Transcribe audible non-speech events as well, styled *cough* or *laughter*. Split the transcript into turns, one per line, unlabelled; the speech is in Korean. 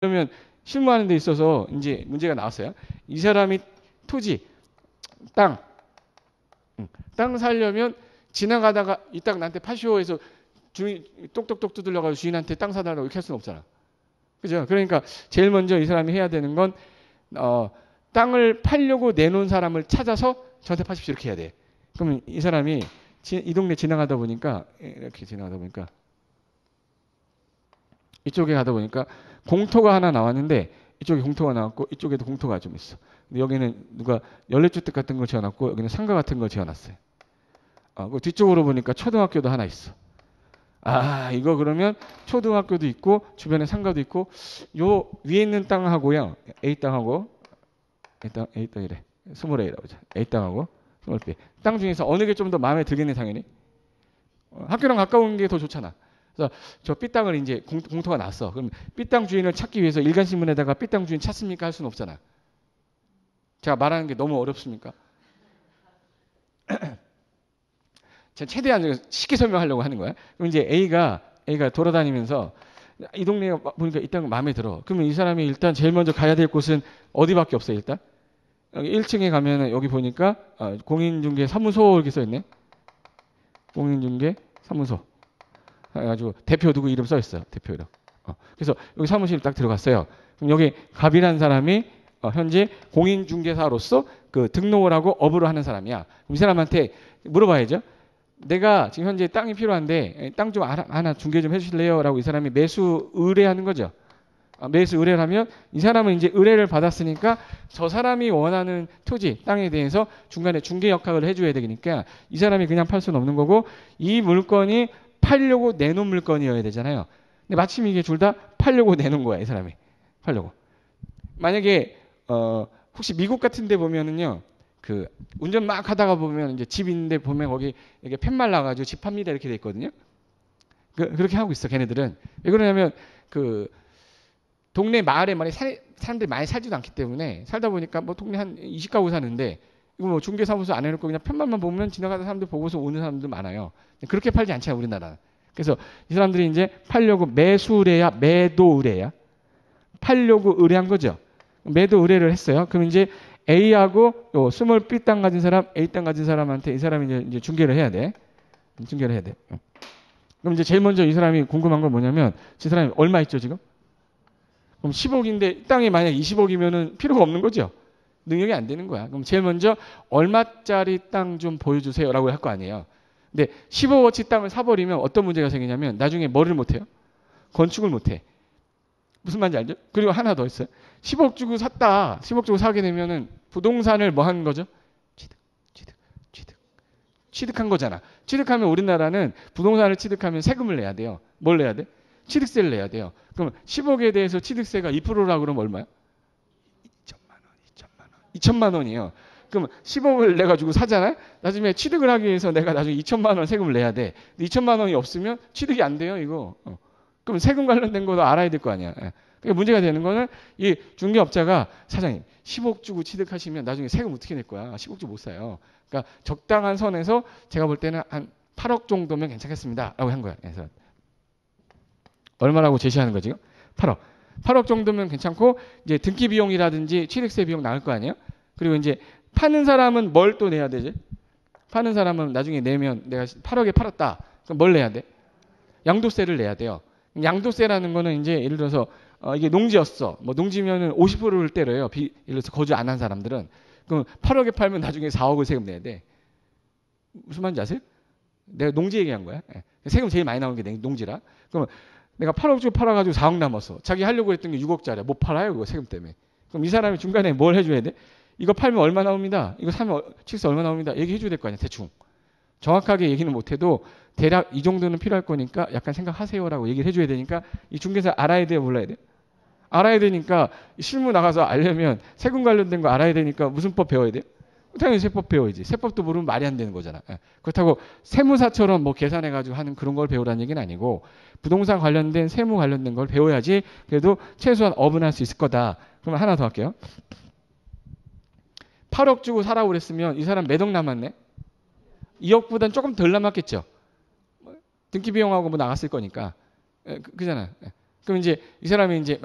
그러면 실무하는 데 있어서 이제 문제가 나왔어요. 이 사람이 토지, 땅, 응, 땅 살려면 지나가다가 이 땅 나한테 파시오 해서 주인 똑똑똑 두들려가지고 주인한테 땅 사달라고 이렇게 할 수는 없잖아. 그죠? 그러니까 제일 먼저 이 사람이 해야 되는 건 어, 땅을 팔려고 내놓은 사람을 찾아서 저한테 파십시오 이렇게 해야 돼. 그러면 이 사람이 지, 이 동네 지나가다 보니까 이렇게 지나가다 보니까 이쪽에 가다 보니까 공터가 하나 나왔는데 이쪽에 공터가 나왔고 이쪽에도 공터가 좀 있어. 근데 여기는 누가 연례주택 같은 걸 지어놨고 여기는 상가 같은 걸 지어놨어요. 아, 그 뒤쪽으로 보니까 초등학교도 하나 있어. 아, 이거 그러면 초등학교도 있고 주변에 상가도 있고 요 위에 있는 땅하고요. A 땅하고 A 땅 A 땅이래. 스몰 A라고 하죠. A 땅하고 스몰 B. 땅 중에서 어느 게 좀 더 마음에 들겠네 당연히. 어, 학교랑 가까운 게 더 좋잖아. 그래서 저 B 땅을 이제 공, 공터가 났어. 그럼 B 땅 주인을 찾기 위해서 일간신문에다가 B 땅 주인 찾습니까 할 수는 없잖아. 제가 말하는 게 너무 어렵습니까? *clears throat* 제가 최대한 쉽게 설명하려고 하는 거야. 그럼 이제 A가 A가 돌아다니면서 이 동네가 보니까 이 땅 마음에 들어. 그러면 이 사람이 일단 제일 먼저 가야 될 곳은 어디밖에 없어요, 일단? 여기 1층에 가면은 여기 보니까 어, 공인중개 사무소 이렇게 써 있네. 공인중개 사무소. 해가지고 대표 누구 이름 써 있어요. 대표 이름. 어, 그래서 여기 사무실 딱 들어갔어요. 그럼 여기 갑이라는 사람이 어, 현재 공인중개사로서 그 등록을 하고 업으로 하는 사람이야. 그럼 이 사람한테 물어봐야죠. 내가 지금 현재 땅이 필요한데 땅 좀 하나 중개 좀 해주실래요? 라고 이 사람이 매수 의뢰하는 거죠. 아, 매수 의뢰를 하면 이 사람은 이제 의뢰를 받았으니까 저 사람이 원하는 토지, 땅에 대해서 중간에 중개 역할을 해줘야 되니까 이 사람이 그냥 팔 수는 없는 거고 이 물건이 팔려고 내놓은 물건이어야 되잖아요. 근데 마침 이게 둘 다 팔려고 내놓은 거야, 이 사람이. 팔려고. 만약에 어 혹시 미국 같은 데 보면은요. 그 운전 막 하다가 보면 이제 집 있는데 보면 거기 이게 팻말 나가지고 집 팝니다 이렇게 돼 있거든요. 그, 그렇게 하고 있어 걔네들은 왜 그러냐면 그 동네 마을에 많이 살, 사람들이 많이 살지도 않기 때문에 살다 보니까 뭐 동네 한 20가구 사는데 이거 뭐 중개사무소 안 해놓고 그냥 편만만 보면 지나가는 사람들 보고서 오는 사람들 많아요. 그렇게 팔지 않잖아요 우리나라는. 그래서 이 사람들이 이제 팔려고 매수 의뢰야 매도 의뢰야 팔려고 의뢰한 거죠. 매도 의뢰를 했어요. 그럼 이제 A하고 요 스몰 B 땅 가진 사람, A 땅 가진 사람한테 이 사람이 이제, 중개를 해야 돼. 중개를 해야 돼. 그럼 이제 제일 먼저 이 사람이 궁금한 건 뭐냐면, 이 사람이 얼마 있죠, 지금? 그럼 10억인데 땅이 만약 20억이면은 필요가 없는 거죠? 능력이 안 되는 거야. 그럼 제일 먼저 얼마짜리 땅 좀 보여주세요라고 할 거 아니에요. 근데 10억어치 땅을 사버리면 어떤 문제가 생기냐면 나중에 뭐를 못해요? 건축을 못해. 무슨 말인지 알죠? 그리고 하나 더 있어요. 10억 주고 샀다. 10억 주고 사게 되면은 부동산을 뭐 하는 거죠? 취득, 취득, 취득. 취득한 거잖아. 취득하면 우리나라는 부동산을 취득하면 세금을 내야 돼요. 뭘 내야 돼? 취득세를 내야 돼요. 그럼 10억에 대해서 취득세가 2%라 그러면 얼마야? 2천만 원, 2천만 원. 2천만 원이에요. 그럼 10억을 내 가지고 사잖아요. 나중에 취득을 하기 위해서 내가 나중에 2천만 원 세금을 내야 돼. 2천만 원이 없으면 취득이 안 돼요, 이거. 어. 그럼 세금 관련된 것도 알아야 될 거 아니야. 예. 그러니까 문제가 되는 거는 이 중개업자가 사장님 10억 주고 취득하시면 나중에 세금 어떻게 낼 거야? 10억 주고 못 사요. 그러니까 적당한 선에서 제가 볼 때는 한 8억 정도면 괜찮겠습니다라고 한 거야. 그래서 얼마라고 제시하는 거지? 8억. 8억 정도면 괜찮고 이제 등기 비용이라든지 취득세 비용 나올 거 아니에요? 그리고 이제 파는 사람은 뭘 또 내야 되지? 파는 사람은 나중에 내면 내가 8억에 팔았다. 그럼 뭘 내야 돼? 양도세를 내야 돼요. 양도세라는 거는 이제 예를 들어서 어, 이게 농지였어. 뭐 농지면은 50%를 때려요. 비, 예를 들어서 거주 안 한 사람들은. 그럼 8억에 팔면 나중에 4억을 세금 내야 돼. 무슨 말인지 아세요? 내가 농지 얘기한 거야. 예. 세금 제일 많이 나오는 게 농지라. 그럼 내가 8억 주고 팔아가지고 4억 남았어. 자기 하려고 했던 게 6억짜리야. 못 팔아요, 그거 세금 때문에. 그럼 이 사람이 중간에 뭘 해줘야 돼? 이거 팔면 얼마 나옵니다. 이거 사면 취득세 얼마 나옵니다. 얘기해 줘야 될 거 아니야, 대충. 정확하게 얘기는 못해도 대략 이 정도는 필요할 거니까 약간 생각하세요라고 얘기를 해줘야 되니까 이 중개사 알아야 돼요, 몰라야 돼? 알아야 되니까 실무 나가서 알려면 세금 관련된 거 알아야 되니까 무슨 법 배워야 돼요? 당연히 세법 배워야지. 세법도 모르면 말이 안 되는 거잖아. 예. 그렇다고 세무사처럼 뭐 계산해가지고 하는 그런 걸 배우라는 얘기는 아니고 부동산 관련된 세무 관련된 걸 배워야지 그래도 최소한 업은 할 수 있을 거다. 그러면 하나 더 할게요. 8억 주고 사라고 그랬으면 이 사람 몇 억 남았네? 2억보단 조금 덜 남았겠죠. 등기 비용하고 뭐 나갔을 거니까. 그, 그잖아. 그럼 이제 이 사람이 이제